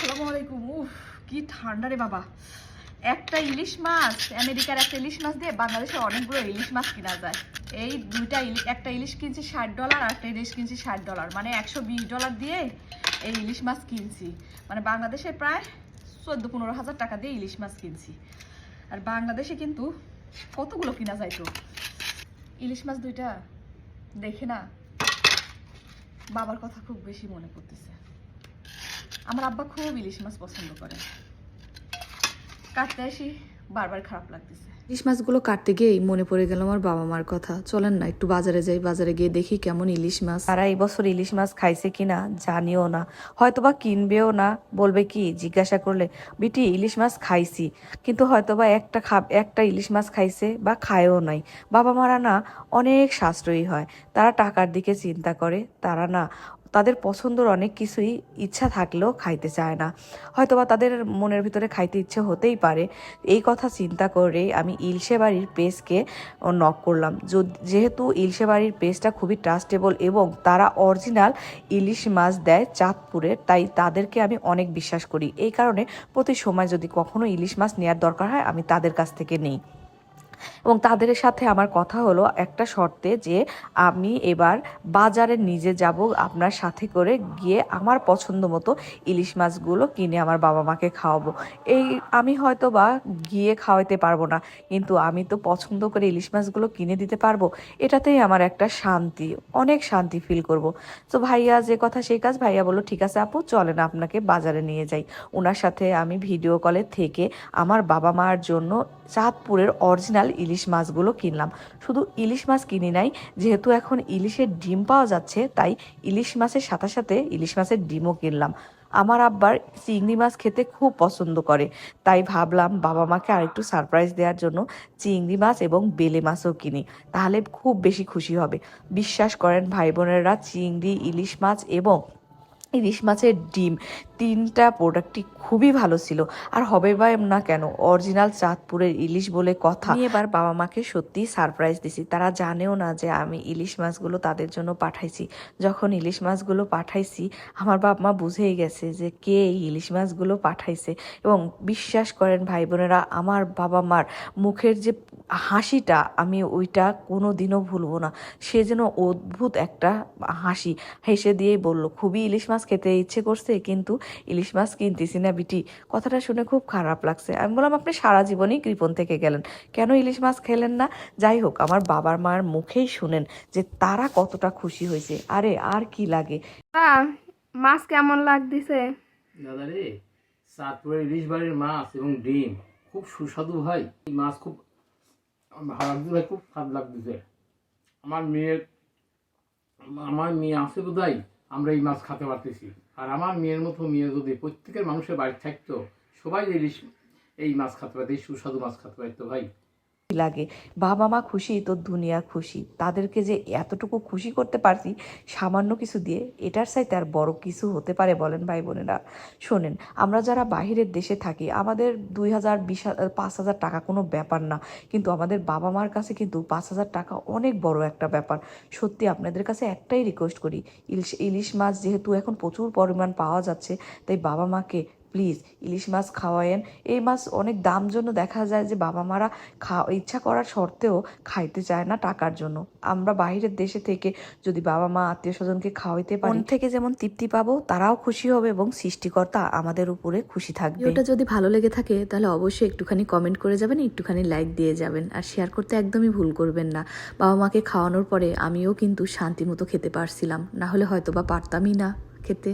আসসালামু আলাইকুম। উফ, কি ঠান্ডা রে বাবা। একটা ইলিশ মাছ, আমেরিকার একটা ইলিশ মাছ দিয়ে বাংলাদেশে অনেকগুলো ইলিশ মাছ কিনা যায়। এই দুইটা ইলি- একটা ইলিশ কিনছি ষাট ডলার আর একটা ইলিশ কিনছি ষাট ডলার মানে একশো বিশ ডলার দিয়ে এই ইলিশ মাছ কিনছি। মানে বাংলাদেশে প্রায় চোদ্দ পনেরো হাজার টাকা দিয়ে ইলিশ মাছ কিনছি। আর বাংলাদেশে কিন্তু কতগুলো কিনা যায় তো? ইলিশ মাছ দুইটা দেখে না বাবার কথা খুব বেশি মনে পড়তেছে। আমার আব্বা খুব ইলিশ মাছ পছন্দ করে। কাটতে আসি বারবার খারাপ লাগতেছে। ইলিশ মাছগুলো কাটতে গিয়েই মনে পড়ে গেল আমার বাবা মার কথা। চলেন না একটু বাজারে যাই বাজারে গিয়ে দেখি কেমন ইলিশ মাছ। তারা এই বছর ইলিশ মাছ খাইছে কিনা জানিও না। হয়তোবা কিনবেও না বলবে কি জিজ্ঞাসা করলে বিটি ইলিশ মাছ খাইছি। কিন্তু হয়তোবা একটা খাব একটা ইলিশ মাছ খাইছে বা খায়ও নাই। বাবা মারা না অনেক সাশ্রয়ী হয়। তারা টাকার দিকে চিন্তা করে তারা না তাদের পছন্দর অনেক কিছুই ইচ্ছা থাকলেও খাইতে চায় না। হয়তোবা তাদের মনের ভিতরে খাইতে ইচ্ছে হতেই পারে। এই কথা চিন্তা করে আমি ইলশে বাড়ির পেজকে নক করলাম যেহেতু ইলশে বাড়ির পেজটা খুবই ট্রাস্টেবল এবং তারা অরিজিনাল ইলিশ মাছ দেয় চাঁদপুরের তাই তাদেরকে আমি অনেক বিশ্বাস করি। এই কারণে প্রতি সময় যদি কখনো ইলিশ মাছ নেওয়ার দরকার হয়, আমি তাদের কাছ থেকে নিই। এবং তাদের সাথে আমার কথা হলো একটা শর্তে যে আমি এবার বাজারে নিজে যাব আপনার সাথে করে গিয়ে আমার পছন্দ মতো ইলিশ মাছগুলো কিনে আমার বাবা মাকে খাওয়াবো। এই আমি হয়তো বা গিয়ে খাওয়াতে পারব না, কিন্তু আমি তো পছন্দ করে ইলিশ মাছগুলো কিনে দিতে পারব, এটাতেই আমার একটা শান্তি, অনেক শান্তি ফিল করব। তো ভাইয়া যে কথা সেই কাজ, ভাইয়া বলল, ঠিক আছে আপু, চলেন আপনাকে বাজারে নিয়ে যাই। ওনার সাথে আমি ভিডিও কলে থেকে আমার বাবা মার জন্য চাঁদপুরের অরিজিনাল ইলিশ মাছগুলো কিনলাম। শুধু ইলিশ মাছ কিনি নাই, যেহেতু এখন ইলিশের ডিম পাওয়া যাচ্ছে, তাই ইলিশ মাছের সাথে সাথে ইলিশ মাছের ডিমও কিনলাম। আমার আব্বার চিংড়ি মাছ খেতে খুব পছন্দ করে, তাই ভাবলাম বাবা মাকে আরেকটু সারপ্রাইজ দেওয়ার জন্য চিংড়ি মাছ এবং বেলে মাছও কিনি, তাহলে খুব বেশি খুশি হবে। বিশ্বাস করেন, ভাই বোনেরা চিংড়ি, ইলিশ মাছ এবং ইলিশ মাছের ডিম। তিনটা প্রোডাক্টই খুবই ভালো ছিল। আর হবে বা না কেন অরিজিনাল চাঁদপুরের ইলিশ বলে কথা। এবার বাবা মাকে সত্যি সারপ্রাইজ দিছি। তারা জানেও না যে আমি ইলিশ মাছগুলো তাদের জন্য পাঠাইছি। যখন ইলিশ মাছগুলো পাঠাইছি, আমার বাবা মা বুঝেই গেছে যে কে এই ইলিশ মাছগুলো পাঠাইছে। এবং বিশ্বাস করেন ভাই বোনেরা, আমার বাবা মার মুখের যে হাসিটা আমি ওইটা কোনো দিনও ভুলবো না। সে যেন অদ্ভুত একটা হাসি। হেসে দিয়েই বলল খুবই ইলিশ মাছ খেতে ইচ্ছে করছে কিন্তু ইলিশ মাছ কিনতেছি না বিটি। কথাটা শুনে খুব খারাপ লাগছে। আমি বললাম আপনি সারা জীবনই কৃপণ থেকে গেলেন। কেন ইলিশ মাছ খেলেন না? যাই হোক আমার বাবার মার মুখেই শুনেন যে তারা কতটা খুশি হয়েছে। আরে আর কি লাগে? মাছ কেমন লাগতেছে? দাদা রে চাঁদপুরের ইলিশ বাড়ির মাছ এবং ডিম খুব সুস্বাদু ভাই। এই মাছ খুব লাগছে ভাই খুব স্বাদ লাগতেছে। আমার মেয়ের, আমার মেয়ে আছে বোধহয়, আমরা এই মাছ খেতে পারতেছি। আর আমার মেয়ের মতো মেয়ে যদি প্রত্যেকের মানুষের বাড়ি থাকতো, সবাই ইলিশ এই মাছ খেতে পারতো, এই সুস্বাদু মাছ খাতে পারতো ভাই। লাগে। বাবা মা খুশি তো দুনিয়া খুশি। তাদেরকে যে এতটুকু খুশি করতে পারছি, সামান্য কিছু দিয়ে, এটার চাইতে আর বড় কিছু হতে পারে বলেন ভাই বোনেরা। শোনেন, আমরা যারা বাহিরের দেশে থাকি, আমাদের দুই হাজার, বিশ পাঁচ হাজার টাকা কোনো ব্যাপার না। কিন্তু আমাদের বাবা মার কাছে কিন্তু পাঁচ হাজার টাকা অনেক বড় একটা ব্যাপার। সত্যি আপনাদের কাছে একটাই রিকোয়েস্ট করি, ইলিশ ইলিশ মাছ যেহেতু এখন প্রচুর পরিমাণ পাওয়া যাচ্ছে, তাই বাবা মাকে প্লিজ ইলিশ মাছ খাওয়ায়েন। এই মাছ অনেক দাম জন্য দেখা যায় যে বাবা মারা খাওয়া ইচ্ছা করার সত্ত্বেও খাইতে চায় না টাকার জন্য। আমরা বাইরের দেশে থেকে যদি বাবা মা আত্মীয় স্বজনকে খাওয়াইতে পারি মন থেকে যেমন তৃপ্তি পাবো তারাও খুশি হবে এবং সৃষ্টিকর্তা আমাদের উপরে খুশি থাকবে। ওটা যদি ভালো লেগে থাকে তাহলে অবশ্যই একটুখানি কমেন্ট করে যাবেন একটুখানি লাইক দিয়ে যাবেন। আর শেয়ার করতে একদমই ভুল করবেন না। বাবা মাকে খাওয়ানোর পরে আমিও কিন্তু শান্তি মতো খেতে পারছিলাম। না হলে হয়তো বা পারতামই না খেতে।